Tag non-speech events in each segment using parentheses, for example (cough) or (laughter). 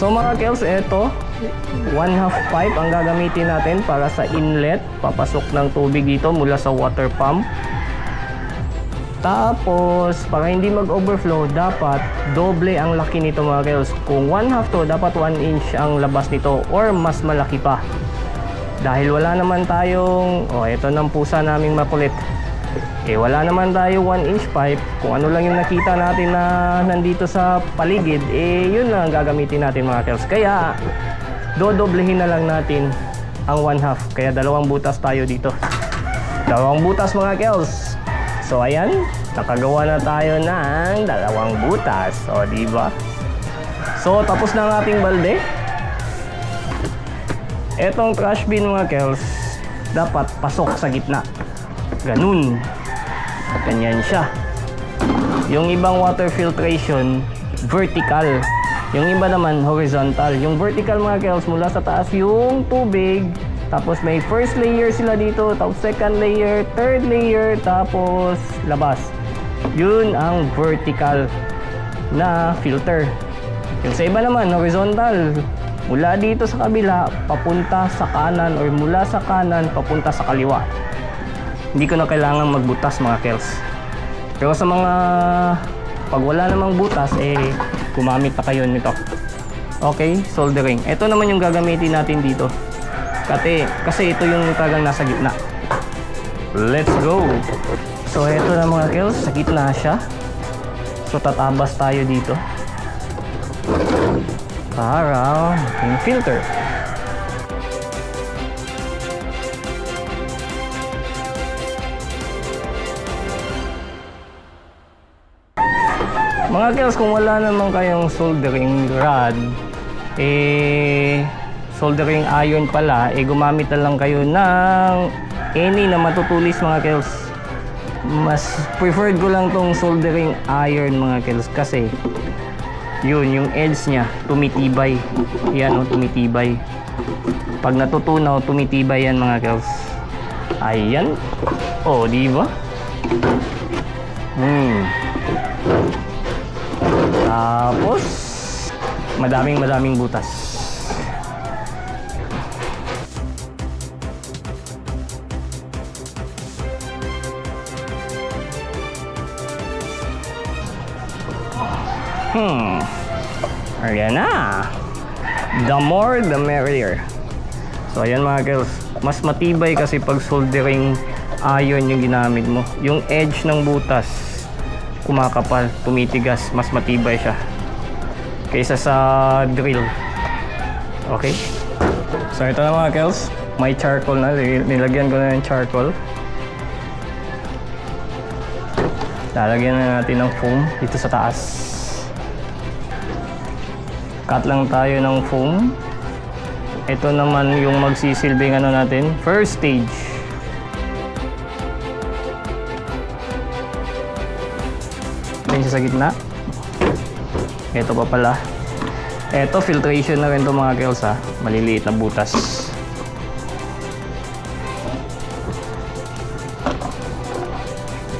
So mga Kels, eto, one half pipe ang gagamitin natin para sa inlet, papasok ng tubig dito mula sa water pump. Tapos, para hindi mag-overflow, dapat doble ang laki nito mga Kels. Kung 1 half to, dapat 1 inch ang labas nito or mas malaki pa. Dahil wala naman tayong, oh, ito ng pusa naming makulit. Eh, wala naman tayo 1 inch pipe. Kung ano lang yung nakita natin na nandito sa paligid, eh, yun lang ang gagamitin natin mga Kels. Kaya, dodoblehin na lang natin ang 1 half. Kaya dalawang butas tayo dito. Dalawang butas mga Kels. So ayan, nakagawa na tayo ng dalawang butas. O, di ba? So tapos na ang ating balde. Etong trash bin mga Kels, dapat pasok sa gitna. Ganun. Ganyan siya. Yung ibang water filtration, vertical. Yung iba naman, horizontal. Yung vertical mga Kels, mula sa taas yung tubig, tapos may first layer sila dito, tapos second layer, third layer, tapos labas. Yun ang vertical na filter. Yung sa iba naman, horizontal. Mula dito sa kabila, papunta sa kanan or mula sa kanan, papunta sa kaliwa. Hindi ko na kailangan magbutas mga kels. Pero sa mga pag wala namang butas, eh gumamit na kayo nito. Okay, soldering. Ito naman yung gagamitin natin dito. Kasi, kasi ito yung talagang nasa gitna. Let's go! So, ito na mga kills. Sa gitna siya. So, tatabas tayo dito. Para yung filter. Mga kills, kung wala naman kayong soldering rod, eh, soldering iron pala, eh gumamit na lang kayo ng any na matutulis mga kills. Mas preferred ko lang tong soldering iron mga kills kasi yun, yung edge niya tumitibay. Yan o, tumitibay. Pag natutunaw, tumitibay yan mga kills. Ayan. O, di ba? Tapos, madaming madaming butas. Hmm. Ayan na. The more, the merrier. So, ayan mga girls. Mas matibay kasi pag soldering iron yung ginamit mo. Yung edge ng butas, kumakapal, tumitigas. Mas matibay siya. Kaysa sa drill. Okay? So, ito na mga girls. May charcoal na. Nilagyan ko na yung charcoal. Lalagyan na natin ng foam dito sa taas. Cut lang tayo ng foam. Ito naman yung magsisilbing ano natin, first stage. Ito siya sa gitna. Ito pa pala. Ito filtration na rin to mga girls ha. Maliliit na butas.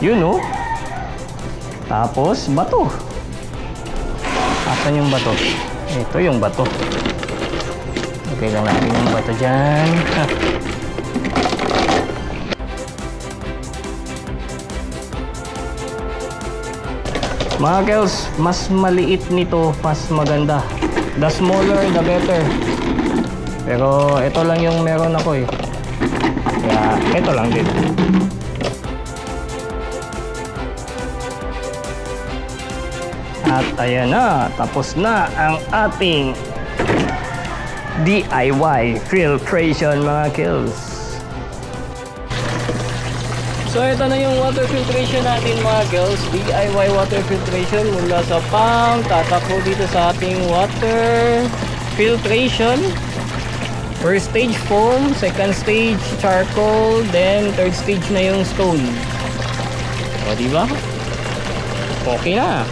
Yun oh. Tapos bato. Asan yung bato? Ito yung bato. Okay lang natin yung bato dyan. Ha. (laughs) Mga girls, mas maliit nito, mas maganda. The smaller, the better. Pero ito lang yung meron ako eh. Kaya ito lang din. At ayan na, tapos na ang ating DIY filtration mga kills. So ito na yung water filtration natin mga girls. DIY water filtration mula sa pump. Tatakbo dito sa ating water filtration. First stage foam, second stage charcoal, then third stage na yung stone. O diba? Okay na.